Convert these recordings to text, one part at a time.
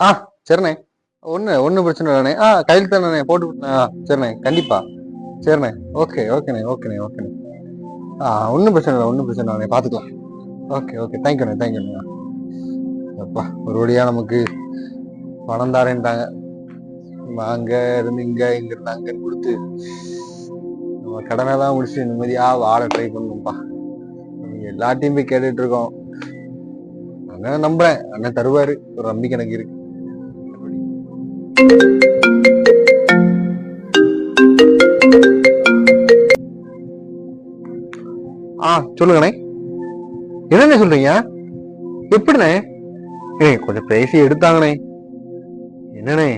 ஆ சரிண்ணே. ஒன்று ஒன்றும் பிரச்சனை இல்லைண்ணே ஆ கையில் தானே போட்டு ஆ சரிண்ணே கண்டிப்பா. சரிண்ணே ஓகே ஓகேண்ணே ஓகேண்ணே ஓகேண்ணே. ஆ ஒன்றும் பிரச்சனை இல்லை ஒன்றும் பிரச்சனை இல்லைண்ணே பார்த்துக்கலாம் ஓகே ஓகே. தேங்க்யூண்ணே தேங்க்யூண்ணே அப்பா ஒரு வழியாக நமக்கு பணம் தாரேன்ட்டாங்க. நம்ம இருந்து இங்கே இங்க இருந்து கொடுத்து நம்ம கடனை தான் முடிச்சு நிம்மதியாக வாழ ட்ரை பண்ணணும்ப்பா எல்லாத்தையும் போய் கேட்டுட்டு இருக்கோம். அண்ணன் நம்புறேன். அண்ணன் தருவாரு. ஒரு நம்பிக்கை எனக்கு இருக்கு. ஆ சொல்லுங்கண்ணே. என்னண்ணே சொல்றீங்க? எப்படிண்ணே? ஏ கொஞ்சம் பேசி எடுத்தாங்கண்ணே. என்னண்ணே?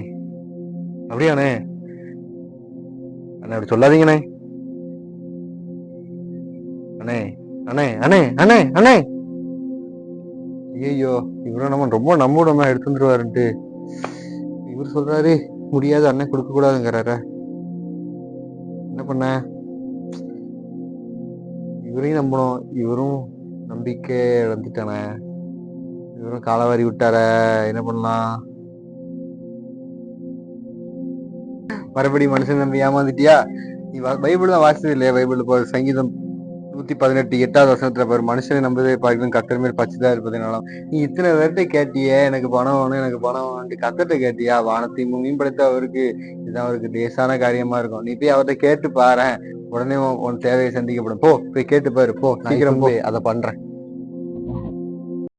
அப்படியாண்ணே? அண்ணே அப்படி சொல்லாதீங்கண்ணே. அண்ணே அண்ணே அண்ணே அண்ணே அண்ணே. ஐயோ இவரும் நம்ம ரொம்ப நம்புடமா எடுத்து வந்துருவாருன்ட்டு. இவர் சொல்றாரு முடியாது அண்ணன் கொடுக்க கூடாதுங்கிறாரு என்ன பண்ண? இவரையும் நம்பணும். இவரும் நம்பிக்கை இழந்துட்டானே. இவரும் காலவாரி விட்டார. என்ன பண்ணலாம்? மறுபடி மனுஷன் நம்பி ஏமாந்துட்டியா? நீ பைபிள் தான் வாசிச்சது இல்லையா? பைபிள் இப்போ சங்கீதம் நூத்தி பதினெட்டு எட்டாவது வருஷத்துல பாரு மனுஷனை நம்பதே பார்க்கணும் கத்தர் மேல் பச்சுதான் இருப்பதுனாலும் நீ இத்தனை பேர்கிட்ட கேட்டியே எனக்கு பணம் வேணும் எனக்கு பணம் வேணும்ட்டு கத்தர்கிட்ட கேட்டியா? வானத்தையும் பூமியும் படைத்த அவருக்கு இதுதான் அவருக்கு லேசான காரியமா இருக்கும். நீ போய் அவர்கிட்ட கேட்டு பாரேன். உடனே உன் உன் தேவையை சந்திக்கப்படும். போ போய் கேட்டு பாரு போ. சீக்கிரம் போய் அதை பண்றேன்.